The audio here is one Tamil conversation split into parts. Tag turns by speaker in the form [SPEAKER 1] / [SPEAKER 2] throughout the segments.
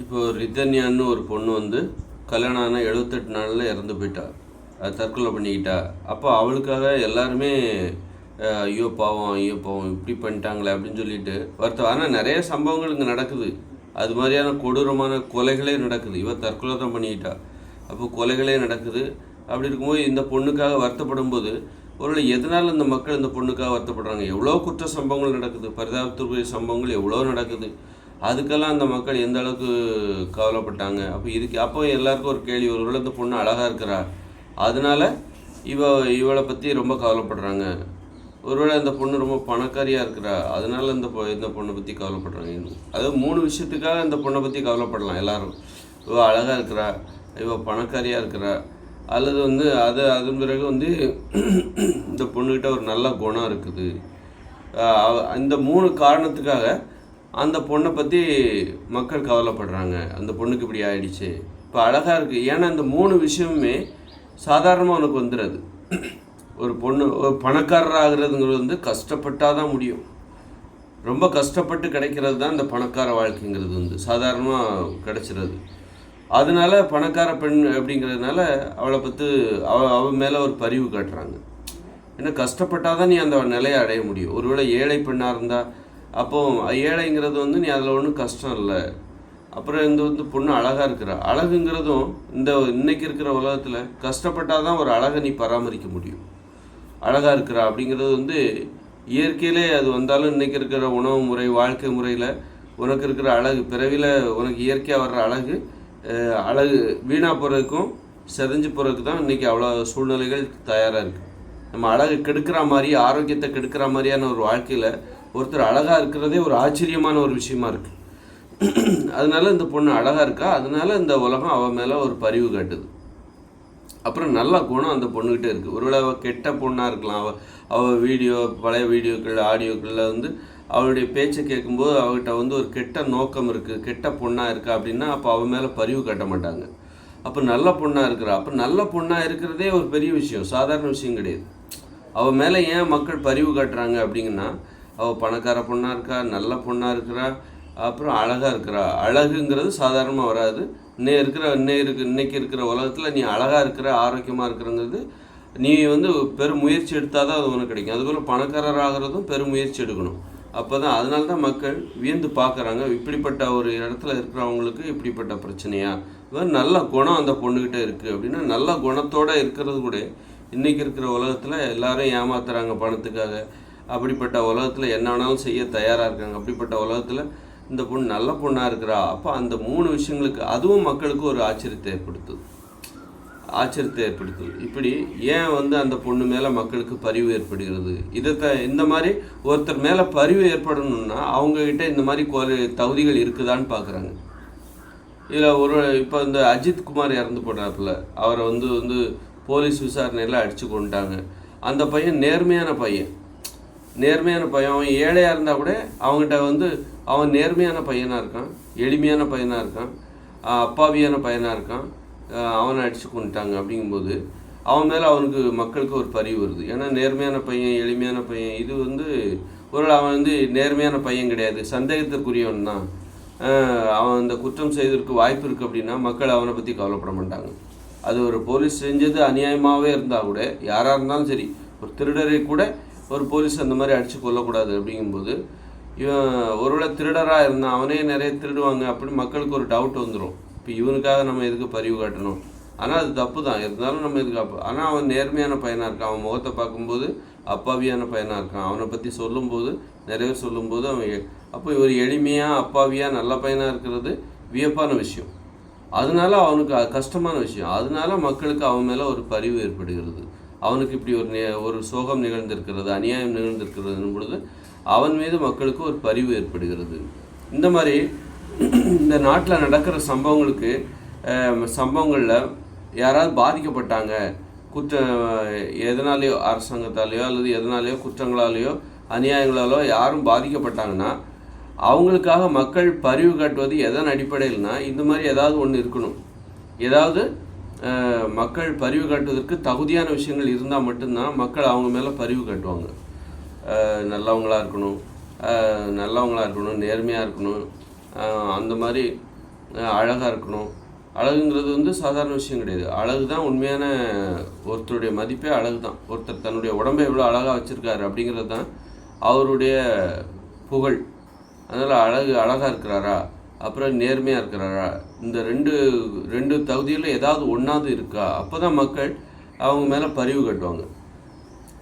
[SPEAKER 1] இப்போ ரிதன்யான்னு ஒரு பொண்ணு வந்து கல்யாணம் ஆன எழுபத்தெட்டு நாளில் இறந்து போயிட்டா. அது தற்கொலை பண்ணிக்கிட்டா. அப்போ அவளுக்காக எல்லாருமே ஐயோ பாவம் ஐயோ பாவம் இப்படி பண்ணிட்டாங்களே அப்படின்னு சொல்லிட்டு வருத்தம். ஆனால் நிறைய சம்பவங்கள் இங்கே நடக்குது. அது மாதிரியான கொடூரமான கொலைகளே நடக்குது. இவ தற்கொலை தான் பண்ணிக்கிட்டா. அப்போ கொலைகளே நடக்குது. அப்படி இருக்கும்போது இந்த பொண்ணுக்காக வருத்தப்படும் போது ஒருவேளை எதனால் இந்த மக்கள் இந்த பொண்ணுக்காக வருத்தப்படுறாங்க? எவ்வளோ குற்ற சம்பவங்கள் நடக்குது? பரிதாபத்திற்குரிய சம்பவங்கள் எவ்வளோ நடக்குது? அதுக்கெல்லாம் அந்த மக்கள் எந்த அளவுக்கு கவலைப்பட்டாங்க? அப்போ இதுக்கு அப்போ எல்லாருக்கும் ஒரு கேள்வி ஒருவேளை இந்த பொண்ணு அழகாக இருக்கிறா. அதனால இவ இவளை பற்றி ரொம்ப கவலைப்படுறாங்க. ஒருவேளை இந்த பொண்ணு ரொம்ப பணக்காரியாக இருக்கிறா. அதனால இந்த பொ இந்த பொண்ணை பற்றி கவலைப்படுறாங்க. அதாவது மூணு விஷயத்துக்காக இந்த பொண்ணை பற்றி கவலைப்படலாம். எல்லாரும். இவ அழகாக இருக்கிறா. இவ பணக்காரியாக இருக்கிறா. அல்லது வந்து அது அதன் பிறகு வந்து இந்த பொண்ணுக்கிட்ட ஒரு நல்ல குணம் இருக்குது. இந்த மூணு காரணத்துக்காக அந்த பொண்ணை பற்றி மக்கள் கவலைப்படுறாங்க. அந்த பொண்ணுக்கு இப்படி ஆயிடுச்சு. இப்போ அழகாக இருக்குது ஏன்னா இந்த மூணு விஷயமுமே சாதாரணமாக உனக்கு வந்துடுது ஒரு பொண்ணு ஒரு பணக்காரர் வந்து கஷ்டப்பட்டால் தான் முடியும். ரொம்ப கஷ்டப்பட்டு கிடைக்கிறது தான் இந்த பணக்கார வாழ்க்கைங்கிறது வந்து. சாதாரணமாக கிடைச்சிறது அதனால பணக்கார பெண் அப்படிங்கிறதுனால அவளை பற்றி அவ அவ மேலே ஒரு பரிவு காட்டுறாங்க. ஏன்னா கஷ்டப்பட்டால் தான் நீ அந்த நிலையை அடைய முடியும். ஒருவேளை ஏழை பெண்ணாக இருந்தால் அப்போ ஏழைங்கிறது வந்து நீ அதில் ஒன்றும் கஷ்டம் இல்லை. அப்புறம் இந்த வந்து பொண்ணு அழகாக இருக்கிறா. அழகுங்கிறதும் இந்த இன்றைக்கி இருக்கிற உலகத்தில் கஷ்டப்பட்டால் தான் ஒரு அழகை நீ பராமரிக்க முடியும். அழகாக இருக்கிறா அப்படிங்கிறது வந்து இயற்கையிலே அது வந்தாலும் இன்றைக்கி இருக்கிற உணவு முறை வாழ்க்கை முறையில் உனக்கு இருக்கிற அழகு பிறவியில் உனக்கு இயற்கையாக வர்ற அழகு அழகு வீணாக போகிறதுக்கும் செதஞ்சு போகிறதுக்கு தான் இன்றைக்கி அவ்வளோ சூழ்நிலைகள் தயாராக இருக்குது நம்ம அழகு கெடுக்கிற மாதிரி ஆரோக்கியத்தை கெடுக்கிற மாதிரியான ஒரு வாழ்க்கையில் ஒருத்தர் அழகாக இருக்கிறதே ஒரு ஆச்சரியமான ஒரு விஷயமா இருக்குது அதனால இந்த பொண்ணு அழகாக இருக்கா? அதனால இந்த உலகம் அவன் மேலே ஒரு பரிவு காட்டுது. அப்புறம் நல்ல குணம் அந்த பொண்ணுக்கிட்ட இருக்குது ஒருவேளை அவள் கெட்ட பொண்ணாக இருக்கலாம். அவள் அவள் வீடியோ பழைய வீடியோக்கள் ஆடியோக்களில் வந்து அவளுடைய பேச்சை கேட்கும்போது அவகிட்ட வந்து ஒரு கெட்ட நோக்கம் இருக்குது கெட்ட பொண்ணாக இருக்கா அப்படின்னா அப்போ அவன் மேலே பரிவு காட்ட மாட்டாங்க. அப்போ நல்ல பொண்ணாக இருக்கிறா. அப்போ நல்ல பொண்ணாக இருக்கிறதே ஒரு பெரிய விஷயம். சாதாரண விஷயம் கிடையாது. அவன் மேலே ஏன் மக்கள் பரிவு காட்டுறாங்க அப்படிங்கன்னா அவள் பணக்கார பொண்ணாக இருக்கா நல்ல பொண்ணாக இருக்கிறா அப்புறம் அழகாக இருக்கிறா. அழகுங்கிறது சாதாரணமாக வராது. இன்னே இருக்கிற இன்னே இருக்கு இன்னைக்கு இருக்கிற உலகத்தில் நீ அழகாக இருக்கிற ஆரோக்கியமாக இருக்கிறங்கிறது நீ வந்து பெரும் முயற்சி எடுத்தால் தான் அது உனக்கு கிடைக்கும். அதுபோல் பணக்காரர் ஆகிறதும் பெரும் முயற்சி எடுக்கணும். அப்போ தான் அதனால தான் மக்கள் வியந்து பார்க்குறாங்க இப்படிப்பட்ட ஒரு இடத்துல இருக்கிறவங்களுக்கு இப்படிப்பட்ட பிரச்சனையா? இவர் நல்ல குணம் அந்த பொண்ணுக்கிட்ட இருக்குது அப்படின்னா நல்ல குணத்தோடு இருக்கிறது கூட இன்றைக்கி இருக்கிற உலகத்தில் எல்லாரும் ஏமாத்துறாங்க பணத்துக்காக. அப்படிப்பட்ட உலகத்தில் என்ன வேணாலும் செய்ய தயாராக இருக்காங்க. அப்படிப்பட்ட உலகத்தில் இந்த பொண்ணு நல்ல பொண்ணாக இருக்கிறா. அப்போ அந்த மூணு விஷயங்களுக்கு அதுவும் மக்களுக்கு ஒரு ஆச்சரியத்தை ஏற்படுத்துது. ஆச்சரியத்தை ஏற்படுத்துது. இப்படி ஏன் வந்து அந்த பொண்ணு மேலே மக்களுக்கு பரிவு ஏற்படுகிறது? இதை த இந்த மாதிரி ஒருத்தர் மேலே பரிவு ஏற்படணும்னா அவங்கக்கிட்ட இந்த மாதிரி குறை தகுதிகள் இருக்குதான்னு பார்க்குறாங்க இதில் ஒரு இப்போ இந்த அஜித் குமார் இறந்து போனாப்புல அவரை வந்து வந்து போலீஸ் விசாரணையில் அடித்து கொண்டாங்க அந்த பையன் நேர்மையான பையன். நேர்மையான பையன் அவன் ஏழையாக இருந்தால் கூட அவங்ககிட்ட வந்து அவன் நேர்மையான பையனாக இருக்கான் எளிமையான பையனாக இருக்கான் அப்பாவியான பையனாக இருக்கான் அவனை அடித்து கொண்டுட்டாங்க அப்படிங்கும்போது அவன் மேலே அவனுக்கு மக்களுக்கு ஒரு பரிவு வருது. ஏன்னா நேர்மையான பையன் எளிமையான பையன் இது வந்து ஒரு அவன் வந்து நேர்மையான பையன் கிடையாது. சந்தேகத்திற்குரியவன் தான். அவன் இந்த குற்றம் செய்வதற்கு வாய்ப்பு இருக்குது அப்படின்னா மக்கள் அவனை பற்றி கவலைப்பட மாட்டாங்க. அது ஒரு போலீஸ் செஞ்சது அநியாயமாகவே இருந்தால் கூட யாராக இருந்தாலும் சரி ஒரு திருடரை கூட ஒரு போலீஸ் அந்த மாதிரி அடித்து கொல்லக்கூடாது அப்படிங்கும்போது இவன் ஒருவேளை திருடராக இருந்தான் அவனே நிறைய திருடுவாங்க அப்படின்னு மக்களுக்கு ஒரு டவுட் வந்துடும் இப்போ இவனுக்காக நம்ம எதுக்கு பரிவு காட்டணும்? ஆனால் அது தப்பு தான் இருந்தாலும் நம்ம எதுக்கு அப்போ ஆனால் அவன் நேர்மையான பையனாக இருக்கான். அவன் முகத்தை பார்க்கும்போது அப்பாவியான பையனாக இருக்கான். அவனை பற்றி சொல்லும்போது நிறைய பேர் சொல்லும்போது அவன் அப்போ இவர் எளிமையாக அப்பாவியாக நல்ல பையனாக இருக்கிறது வியப்பான விஷயம். அதனால அவனுக்கு கஷ்டமான விஷயம். அதனால மக்களுக்கு அவன் மேலே ஒரு பரிவு ஏற்படுகிறது. அவனுக்கு இப்படி ஒரு ஒரு சோகம் நிகழ்ந்திருக்கிறது அநியாயம் நிகழ்ந்திருக்கிறது பொழுது அவன் மீது மக்களுக்கு ஒரு பரிவு ஏற்படுகிறது. இந்த மாதிரி இந்த நாட்டில் நடக்கிற சம்பவங்களுக்கு சம்பவங்களில் யாராவது பாதிக்கப்பட்டாங்க குற்ற எதனாலேயோ அரசாங்கத்தாலேயோ அல்லது எதனாலேயோ குற்றங்களாலேயோ அநியாயங்களாலோ யாரும் பாதிக்கப்பட்டாங்கன்னா அவங்களுக்காக மக்கள் பரிவு காட்டுவது எதன் அடிப்படையில்னா இந்த மாதிரி ஏதாவது ஒன்று இருக்கணும். ஏதாவது மக்கள் பரிவு காட்டுவதற்கு தகுதியான விஷயங்கள் இருந்தால் மட்டும்தான் மக்கள் அவங்க மேலே பரிவு காட்டுவாங்க. நல்லவங்களாக இருக்கணும். நல்லவங்களாக இருக்கணும் நேர்மையாக இருக்கணும். அந்த மாதிரி அழகாக இருக்கணும். அழகுங்கிறது வந்து சாதாரண விஷயம் கிடையாது. அழகு தான் உண்மையான ஒருத்தருடைய மதிப்பே அழகு தான். ஒருத்தர் தன்னுடைய உடம்பை எவ்வளோ அழகாக வச்சுருக்காரு அப்படிங்கிறது தான் அவருடைய புகழ். அதனால் அழகு அழகாக இருக்கிறாரா? அப்புறம் நேர்மையாக இருக்கிறாரா? இந்த ரெண்டு ரெண்டு தகுதியில் ஏதாவது ஒன்றாவது இருக்கா? அப்போ தான் மக்கள் அவங்க மேலே பரிவு கட்டுவாங்க.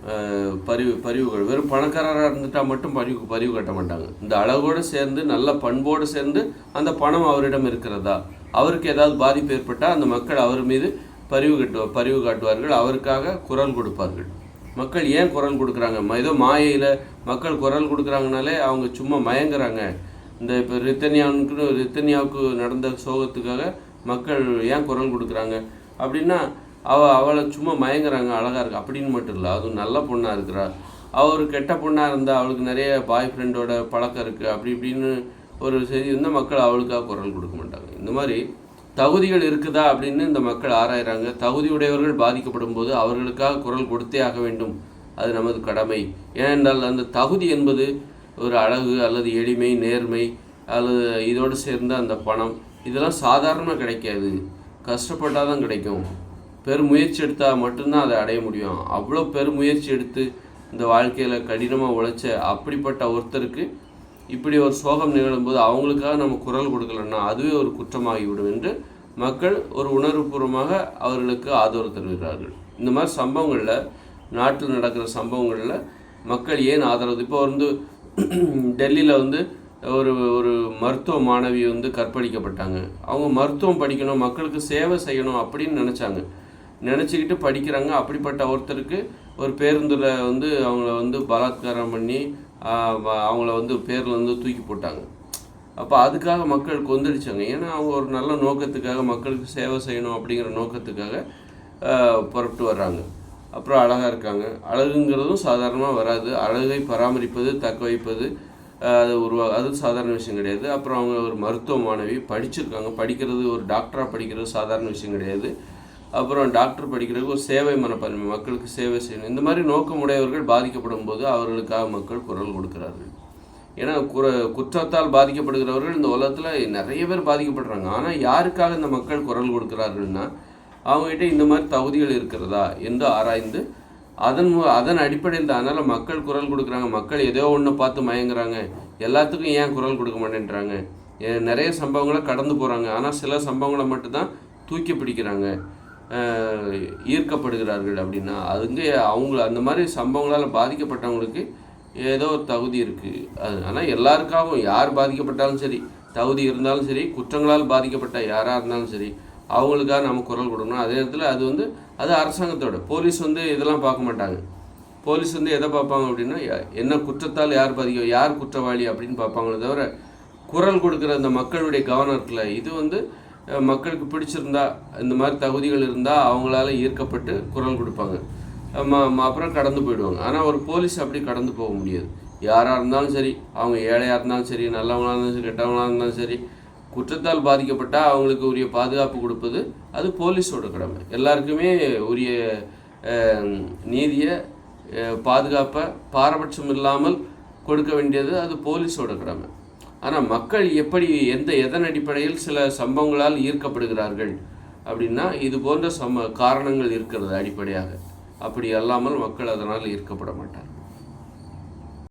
[SPEAKER 1] பரிவு பரிவு பரிவுகள். வெறும் பணக்காரராக இருந்துட்டால் மட்டும் பரிவு பரிவு கட்ட மாட்டாங்க. இந்த அழகோடு சேர்ந்து நல்ல பண்போடு சேர்ந்து அந்த பணம் அவரிடம் இருக்கிறதா? அவருக்கு ஏதாவது பாதிப்பு ஏற்பட்டால் அந்த மக்கள் அவர் மீது பரிவு கட்டு பரிவு காட்டுவார்கள். அவருக்காக குரல் கொடுப்பார்கள். மக்கள் ஏன் குரல் கொடுக்குறாங்க? ஏதோ மாயையில் மக்கள் குரல் கொடுக்குறாங்கனாலே அவங்க சும்மா மயங்குறாங்க. இந்த இப்போ ரித்தன்யாவுக்கு ரித்தன்யாவுக்கு நடந்த சோகத்துக்காக மக்கள் ஏன் குரல் கொடுக்குறாங்க? அப்படின்னா அவ அவளை சும்மா மயங்குறாங்க அழகாக இருக்கு. அப்படின்னு மட்டும் இல்லை அதுவும் நல்ல பொண்ணாக இருக்கிறா. அவர் கெட்ட பொண்ணாக இருந்தால் அவளுக்கு நிறைய பாய் ஃப்ரெண்டோட பழக்கம் இருக்குது அப்படி இப்படின்னு ஒரு செய்தி இருந்தால் மக்கள் அவளுக்காக குரல் கொடுக்க மாட்டாங்க. இந்த மாதிரி தகுதிகள் இருக்குதா அப்படின்னு இந்த மக்கள் ஆராயிறாங்க. தகுதியுடையவர்கள் பாதிக்கப்படும் போது அவர்களுக்காக குரல் கொடுத்தே ஆக வேண்டும். அது நமது கடமை. ஏனென்றால் அந்த தகுதி என்பது ஒரு அழகு அல்லது எளிமை நேர்மை அல்லது இதோடு சேர்ந்த அந்த பணம். இதெல்லாம் சாதாரணமாக கிடைக்காது. கஷ்டப்பட்டால் தான் கிடைக்கும். பெருமுயற்சி எடுத்தால் மட்டும்தான் அதை அடைய முடியும். அவ்வளோ பெருமுயற்சி எடுத்து இந்த வாழ்க்கையில் கடினமாக உழைச்ச அப்படிப்பட்ட ஒருத்தருக்கு இப்படி ஒரு சோகம் நிகழும்போது அவங்களுக்காக நம்ம குரல் கொடுக்கலன்னா அதுவே ஒரு குற்றமாகிவிடும் என்று மக்கள் ஒரு உணர்வுபூர்வமாக அவர்களுக்கு ஆதரவு தருகிறார்கள். இந்த மாதிரி சம்பவங்களில் நாட்டில் நடக்கிற சம்பவங்களில் மக்கள் ஏன் ஆதரவு? இப்போ வந்து டெல்லியில் வந்து ஒரு ஒரு மருத்துவ மாணவி வந்து கற்பழிக்கப்பட்டாங்க. அவங்க மருத்துவம் படிக்கணும் மக்களுக்கு சேவை செய்யணும் அப்படின்னு நினச்சாங்க. நினச்சிக்கிட்டு படிக்கிறாங்க. அப்படிப்பட்ட ஒருத்தருக்கு ஒரு பேருந்தில் வந்து அவங்கள வந்து பலாத்காரம் பண்ணி அவங்கள வந்து பேரில் வந்து தூக்கி போட்டாங்க. அப்போ அதுக்காக மக்கள் கொந்தளிச்சாங்க. ஏன்னா அவங்க ஒரு நல்ல நோக்கத்துக்காக மக்களுக்கு சேவை செய்யணும் அப்படிங்கிற நோக்கத்துக்காக புறப்பட்டு வர்றாங்க. அப்புறம் அழகாக இருக்காங்க. அழகுங்கிறதும் சாதாரணமாக வராது. அழகை பராமரிப்பது தக்க வைப்பது அது உருவா அது சாதாரண விஷயம் கிடையாது. அப்புறம் அவங்க ஒரு மருத்துவ மாணவி படிச்சிருக்காங்க. படிக்கிறது ஒரு டாக்டராக படிக்கிறது சாதாரண விஷயம் கிடையாது. அப்புறம் டாக்டர் படிக்கிறதுக்கு ஒரு சேவை மனப்பான்மை மக்களுக்கு சேவை செய்யணும். இந்த மாதிரி நோக்கமுடையவர்கள் பாதிக்கப்படும் போது அவர்களுக்காக மக்கள் குரல் கொடுக்கிறார்கள். ஏன்னா குற குற்றத்தால் பாதிக்கப்படுகிறவர்கள் இந்த உலகத்தில் நிறைய பேர் பாதிக்கப்படுறாங்க. ஆனால் யாருக்காக இந்த மக்கள் குரல் கொடுக்கிறார்கள்னா அவங்ககிட்ட இந்த மாதிரி தகுதிகள் இருக்கிறதா என்று ஆராய்ந்து அதன் அதன் அடிப்படையில் தான் அதனால் மக்கள் குரல் கொடுக்குறாங்க. மக்கள் ஏதோ ஒன்று பார்த்து மயங்குறாங்க. எல்லாத்துக்கும் ஏன் குரல் கொடுக்க மாட்டேன்றாங்க? ஏ- நிறைய சம்பவங்களை கடந்து போகிறாங்க ஆனால் சில சம்பவங்களை மட்டும்தான் தூக்கி பிடிக்கிறாங்க. ஈர்க்கப்படுகிறார்கள் அப்படின்னா அதுங்க அவங்க அந்த மாதிரி சம்பவங்களால் பாதிக்கப்பட்டவங்களுக்கு ஏதோ ஒரு தகுதி இருக்குது அது ஆனால் எல்லாருக்காகவும் யார் பாதிக்கப்பட்டாலும் சரி தகுதி இருந்தாலும் சரி குற்றங்களால் பாதிக்கப்பட்ட யாராக இருந்தாலும் சரி அவங்களுக்காக நம்ம குரல் கொடுக்கணும். அதே நேரத்தில் அது வந்து அது அரசாங்கத்தோட. போலீஸ் வந்து இதெல்லாம் பார்க்க மாட்டாங்க. போலீஸ் வந்து எதை பார்ப்பாங்க அப்படின்னா என்ன குற்றத்தால் யார் பாதிக்க யார் குற்றவாளி அப்படின்னு பார்ப்பாங்களே தவிர குரல் கொடுக்குற அந்த மக்களுடைய கவனம் இருக்குல்ல இது வந்து மக்களுக்கு பிடிச்சிருந்தா இந்த மாதிரி தகுதிகள் இருந்தால் அவங்களால ஈர்க்கப்பட்டு குரல் கொடுப்பாங்க. ம- அப்புறம் கடந்து போயிடுவாங்க. ஆனால் ஒரு போலீஸ் அப்படி கடந்து போக முடியாது. யாராக இருந்தாலும் சரி அவங்க ஏழையாக இருந்தாலும் சரி நல்லவங்களாக இருந்தாலும் சரி கெட்டவங்களாக இருந்தாலும் சரி குற்றத்தால் பாதிக்கப்பட்டால் அவங்களுக்கு உரிய பாதுகாப்பு கொடுப்பது அது போலீஸோட கடமை. எல்லாருக்குமே உரிய நீதியை பாதுகாப்பை பாரபட்சம் இல்லாமல் கொடுக்க வேண்டியது அது போலீஸோட கடமை. ஆனால் மக்கள் எப்படி எந்த எதன் அடிப்படையில் சில சம்பவங்களால் ஈர்க்கப்படுகிறார்கள் அப்படின்னா இது போன்ற சம காரணங்கள் இருக்கிறது அடிப்படையாக. அப்படி அல்லாமல் மக்கள் அதனால் ஈர்க்கப்பட மாட்டார்